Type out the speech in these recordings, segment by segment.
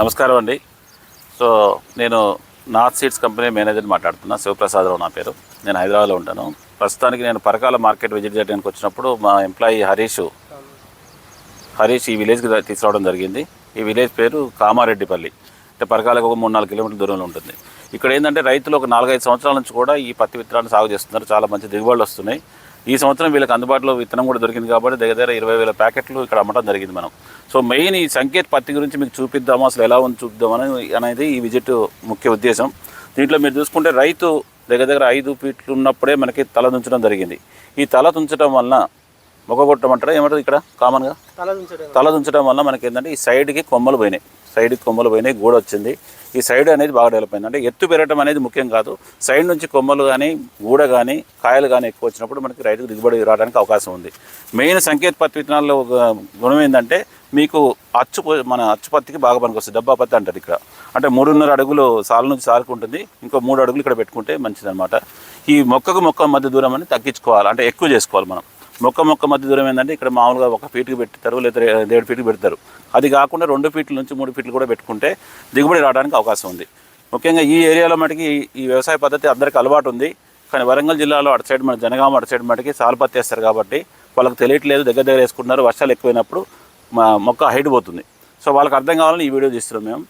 నమస్కారం అండి. సో నేను నార్త్ సీడ్స్ కంపెనీ మేనేజర్ మాట్లాడుతున్నా. శివప్రసాదరావు నా పేరు. నేను హైదరాబాద్లో ఉంటాను. ప్రస్తుతానికి నేను పరకాల మార్కెట్ విజిట్ చేయడానికి వచ్చినప్పుడు మా ఎంప్లాయీ హరీష్ హరీష్ ఈ విలేజ్కి తీసుకురావడం జరిగింది. ఈ విలేజ్ పేరు కామారెడ్డిపల్లి. అంటే పరకాలకు ఒక మూడు నాలుగు కిలోమీటర్ల దూరంలో ఉంటుంది. ఇక్కడ ఏంటంటే రైతులు ఒక నాలుగైదు సంవత్సరాల నుంచి కూడా ఈ పత్తి విత్తనాన్ని సాగు చేస్తున్నారు. చాలా మంచి దిగుబడులు వస్తున్నాయి. ఈ సంవత్సరం వీళ్ళకి అందుబాటులో విత్తనం కూడా దొరికింది కాబట్టి దగ్గర దగ్గర ఇరవై వేల ప్యాకెట్లు ఇక్కడ అమ్మటం జరిగింది మనం. సో మెయిన్ ఈ సంకేత్ పత్తి గురించి మీకు చూపిద్దాము అసలు ఎలా ఉంది చూద్దామని అనేది ఈ విజిట్ ముఖ్య ఉద్దేశం. దీంట్లో మీరు చూసుకుంటే రైతు దగ్గర దగ్గర ఐదు ఫీట్లు ఉన్నప్పుడే మనకి తల తుంచడం జరిగింది. ఈ తల తుంచడం వలన మొగ్గగొట్టమంటారా ఏమంటారు ఇక్కడ కామన్గా? తల దించడం. తల తుంచడం వల్ల మనకి ఏంటంటే ఈ సైడ్కి కొమ్మలు పోయినాయి. సైడ్కి కొమ్మలు పోయినాయి గూడ వచ్చింది. ఈ సైడ్ అనేది బాగా డెవలప్ అయింది. అంటే ఎత్తు పెరగడం అనేది ముఖ్యం కాదు. సైడ్ నుంచి కొమ్మలు కానీ గూడ కానీ కాయలు కానీ ఎక్కువ వచ్చినప్పుడు మనకి రైతుకు దిగుబడి రావడానికి అవకాశం ఉంది. మెయిన్ సంకేత పత్తి విత్తనాల్లో గుణం ఏంటంటే మీకు అచ్చు మన అచ్చు పత్తికి బాగా పనికొస్తుంది. డబ్బా పత్తి అంటారు ఇక్కడ. అంటే మూడున్నర అడుగులు సాలు నుంచి సాలుకు ఉంటుంది. ఇంకో మూడు అడుగులు ఇక్కడ పెట్టుకుంటే మంచిదన్నమాట. ఈ మొక్కకు మొక్క మధ్య దూరం అని తగ్గించుకోవాలి. అంటే ఎక్కువ చేసుకోవాలి మనం. మొక్క మొక్క మధ్య దూరం ఏంటంటే ఇక్కడ మామూలుగా ఒక ఫీట్కి పెడతారు లేదా ఏడు ఫీట్కి పెడతారు. అది కాకుండా రెండు ఫీట్ల నుంచి మూడు ఫీట్లు కూడా పెట్టుకుంటే దిగుబడి రావడానికి అవకాశం ఉంది. ముఖ్యంగా ఈ ఏరియాలో మటుకి ఈ వ్యవసాయ పద్ధతి అందరికీ అలవాటు ఉంది. కానీ వరంగల్ జిల్లాలో అటు సైడ్ మన జనగామ అటు సైడ్ మటుకి సాల్పత్తి వేస్తారు కాబట్టి వాళ్ళకి తెలియట్లేదు దగ్గర దగ్గర వేసుకుంటున్నారు వర్షాలు ఎక్కువైనప్పుడు మా మొక్క హైట్ పోతుంది. సో వాళ్ళకి అర్థం కావాలని ఈ వీడియో తీస్తున్నాం మేము.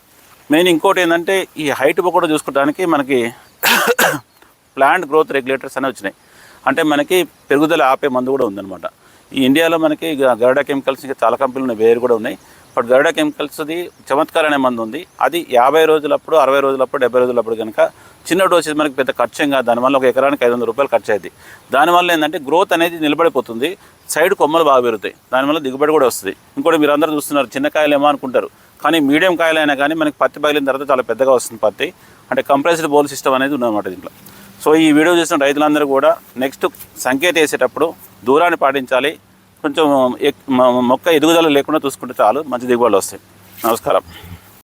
మెయిన్ ఇంకోటి ఏంటంటే ఈ హైట్ కూడా చూసుకోవడానికి మనకి ప్లాంట్ గ్రోత్ రెగ్యులేటర్స్ అనేవి వచ్చినాయి. అంటే మనకి పెరుగుదల ఆపే మందు కూడా ఉందన్నమాట. ఈ ఇండియాలో మనకి గ- గరుడ కెమికల్స్ ఇంకా చాలా కంపెనీలు ఉన్నాయి వేరు కూడా ఉన్నాయి. బట్ గరుడ కెమికల్స్ది చమత్కార్ అనే మందు ఉంది. అది యాభై రోజులప్పుడు అరవై రోజులప్పుడు డెబ్బై రోజులప్పుడు కనుక చిన్న డోసేజ్ మనకి పెద్ద ఖర్చు ఏం కాదు దానివల్ల ఒక ఎకరానికి ఐదు వందల రూపాయలు ఖర్చు అయింది దానివల్ల ఏంటంటే గ్రోత్ అనేది నిలబడిపోతుంది. సైడ్ కొమ్మలు బాగా పెరుగుతాయి. దానివల్ల దిగుబడి కూడా వస్తుంది. ఇంకోటి మీరు అందరూ చూస్తున్నారు చిన్న కాయలేమో అనుకుంటారు. కానీ మీడియం కాయలైనా కానీ మనకి పత్తి పగిలిన తర్వాత చాలా పెద్దగా వస్తుంది పత్తి. అంటే కంప్రెస్డ్ బోల్ సిస్టమ్ అనేది ఉందన్నమాట దీంట్లో. సో ఈ వీడియో చూసిన రైతులందరూ కూడా నెక్స్ట్ సంకేత వేసేటప్పుడు దూరాన్ని పాటించాలి. కొంచెం ఎక్- మొక్క ఎదుగుదల లేకుండా చూసుకుంటే చాలు మంచి దిగుబడులు వస్తాయి. నమస్కారం.